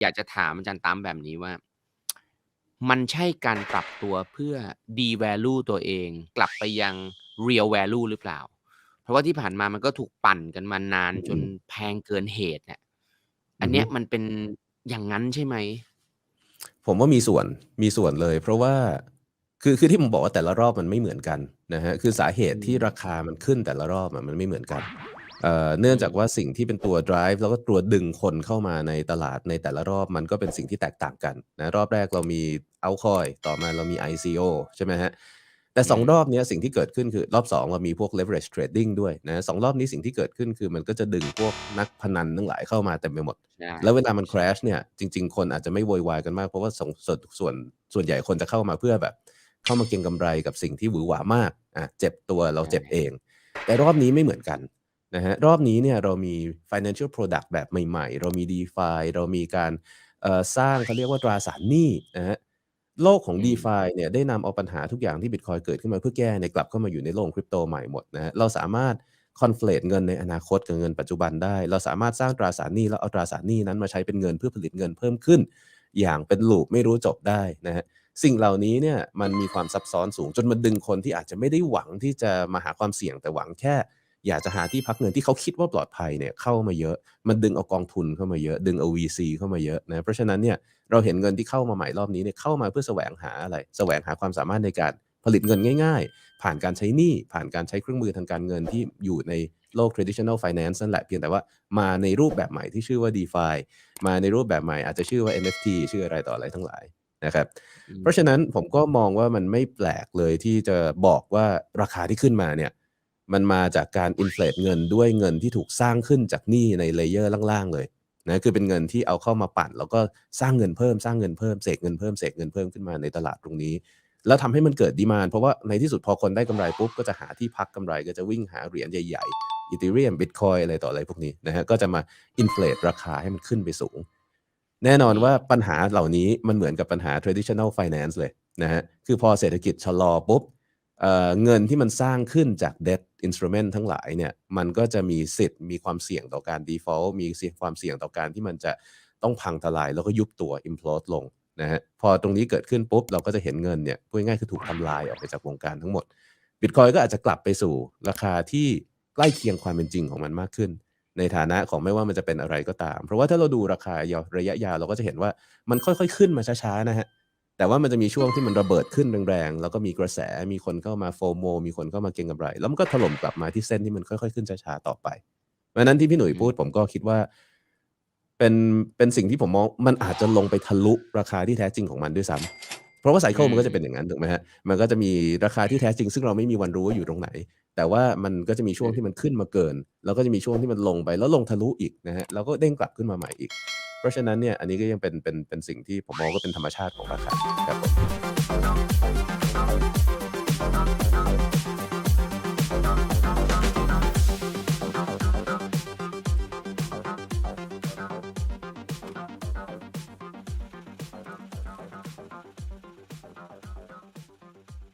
อยากจะถามอาจารย์ตั้มแบบนี้ว่า มันใช่การปรับตัวเพื่อ devalue ตัวเอง กลับไปยัง real value หรือเปล่า?เพราะว่าที่ผ่านมามันก็ถูกปั่นกันมานานอือจอืนมแพงเกินเหตุเนี่ยออัืนอเนฮี้ึยมันเป็นอย่างงั้นใช่ไหม?ผมว่ามีส่วนมีส่วนเลย เพราะว่าคือคือที่ผมบอกว่าแต่ละรอบมันไม่เหมือนกันนะครับคือสาเหอืตุที่รามคามันขึ้นแต่ละรอบอะมันไม่เหมือนกัน เอ่อเนื่องจากว่าสิ่งที่เป็นตัวไดรฟ์แล้วก็ตัวดึงคนเข้ามาในตลาดในแต่ละรอบมันก็เป็นสิ่งที่แตกต่างกันนะรอบแรกเรามี Altcoin ต่อมาเรามี ICO ใช่ไหมครับแต่อื2รอบมเนี้ยสิ่งที่เกิดขึ้นคือรอบ2เรามีพวก leverage trading ด้วยนะ2รอบนี้สิ่งที่เกิดขึ้นคือมันก็จะดึงพวกนักพนันทั้งหลายเข้ามาเต็มไปหมดใช่แล้วเวลามันใช่ crash เนี่ยจริง ๆ คนอาจจะไม่โวยวายกันมาก เพราะว่าส่งส่วนส่วนส่วนใหญ่คนจะเข้ามาเพื่อแบบ เข้ามาเก็งกำไรกับสิ่งที่หวือหวามากอาเจ็บตัวเราใช่เจ็บเอง แต่รอบนี้ไม่เหมือนกัน นะครับรอบนี้เนี่ยเรามี financial product แบบใหม่ๆ เรามี DeFi เรามีการเอ่อสร้างเขาเรียกว่าตราสารหนี้นะครับโลกของอืม DeFi เนี่ยได้นำเอาปัญหาทุกอย่างที่บิตคอยน์เกิดขึ้นมาเพื่อแก้เนี่ยกลับเข้ามาอยู่ในโลกของ Crypto ใหม่หมดนะครับเราสามารถ conflate เงินในอนาคตกับเงินปัจจุบันได้ เราสามารถสร้างตราสารหนี้แล้วเอาตราสารหนี้นั้นมาใช้เป็นเงินเพื่อผลิตเงินเพิ่มขึ้น อย่างเป็น loop ไม่รู้จบได้นะครับสิ่งเหล่านี้เนี่ยมันมีความซับซ้อนสูงจนมันดึงคนที่อาจจะไม่ได้หวังที่จะมาหาความเสี่ยงแต่หวังแค่ อยากจะหาที่พักเงินที่เขาคิดว่าปลอดภัยเนี่ยเข้ามาเยอะ มันดึงเอากองทุนเข้ามาเยอะ ดึงเอา VC เข้ามาเยอะนะ เพราะฉะนั้นเนี่ยเราเห็นเงินที่เข้ามาใหม่รอบนี้เนี่ยเข้ามาเพื่อแสวงหาอะไร แสวงหาความสามารถในการผลิตเงินง่าย ๆ ผ่านการใช้หนี้ ผ่านการใช้เครื่องมือทางการเงินที่อยู่ในโลก traditional finance นั่นแหละเพียงแต่ว่ามาในรูปแบบใหม่ที่ชื่อว่า DeFi มาในรูปแบบใหม่อาจจะชื่อว่า NFT ชื่ออะไรต่ออะไรทั้งหลายนะครับอืเพราะฉะนั้นผมก็มองว่ามันไม่แปลกเลยที่จะบอกว่าราคาที่ขึ้นมาเนี่ย มันมาจากการ inflate เงินด้วยเงินที่ถูกสร้างขึ้นจากหนี้ใน layer ล่างๆเลยนะคือเป็นเงินที่เอาเข้ามาปั่น แล้วก็สร้างเงินเพิ่มสร้างเงินเพิ่มเสกเงินเพิ่มเสกเงินเพิ่มขึ้นมาในตลาดตรงนี้ แล้วทำให้มันเกิด demand เพราะว่าในที่สุดพอคนได้กำไรปุ๊บก็จะหาที่พักกำไรก็จะวิ่งหาเหรียญใหญ่ๆ Ethereum บิตคอยน์อะไรต่ออะไรพวกนี้นะครับก็จะมา inflate ราคาให้มันขึ้นไปสูง แน่นอนว่าปัญหาเหล่านี้มันเหมือนกับปัญหา traditional finance เลยนะครับคือพอเศรษฐกิจชะลอปุ๊บ เเงินที่มันสร้างขึ้นจาก debt instrument ทั้งหลายเนี่ยมันก็จะมีสิทธิ์มีความเสี่ยงต่อการ default มีความเสี่ยงต่อการที่มันจะต้องพังทลายแล้วก็ยุบตัว implode ลงนะครับพอตรงนี้เกิดขึ้นปุ๊บ เราก็จะเห็นเงินเนี่ยพูดง่ายๆคือถูกทำลายออกไปจากวงการทั้งหมดบิตคอยก็อาจจะกลับไปสู่ราคาที่ใกล้เคียงความเป็นจริงของมันมากขึ้น ในฐานะของไม่ว่ามันจะเป็นอะไรก็ตาม เพราะว่าถ้าเราดูราคาระยะยาวเราก็จะเห็นว่ามันค่อยๆขึ้นมาช้าๆนะครับ แต่ว่ามันจะมีช่วงที่มันระเบิดขึ้นแรงๆ แล้วก็มีกระแส มีคนเข้ามา FOMO มีคนเข้ามาเก็งกำไร แล้วมันก็ถล่มกลับมาที่เส้นที่มันค่อยๆ ขึ้นช้าๆ ต่อไป เพราะฉะนั้นที่พี่หนุ่ยอืพูดมผมก็คิดว่า เป็นเป็นสิ่งที่ผมมองมันอาจจะลงไปทะลุราคาที่แท้จริงของมันด้วยซ้ำ เพราะว่าไซอืเกิลมันก็จะเป็นอมย่างนั้นถูกไหมครับมันก็จะมีราคาที่แท้จริง ซึ่งเราไม่มีวันรู้ว่าอยู่ตรงไหน แต่ว่ามันก็จะมีช่วงที่มันขึ้นมาเกิน แล้วก็จะมีช่วงที่มันลงไปแล้วลงทะลุอีกนะครับแล้วก็เด้งกลับขึ้นมาใหม่อีก เพราะฉะนั้นเนี่ยอันนี้ก็ยังเป็นเป็นเป็นสิ่งที่ผมมองว่าเป็นธรรมชาติของราคาครับผม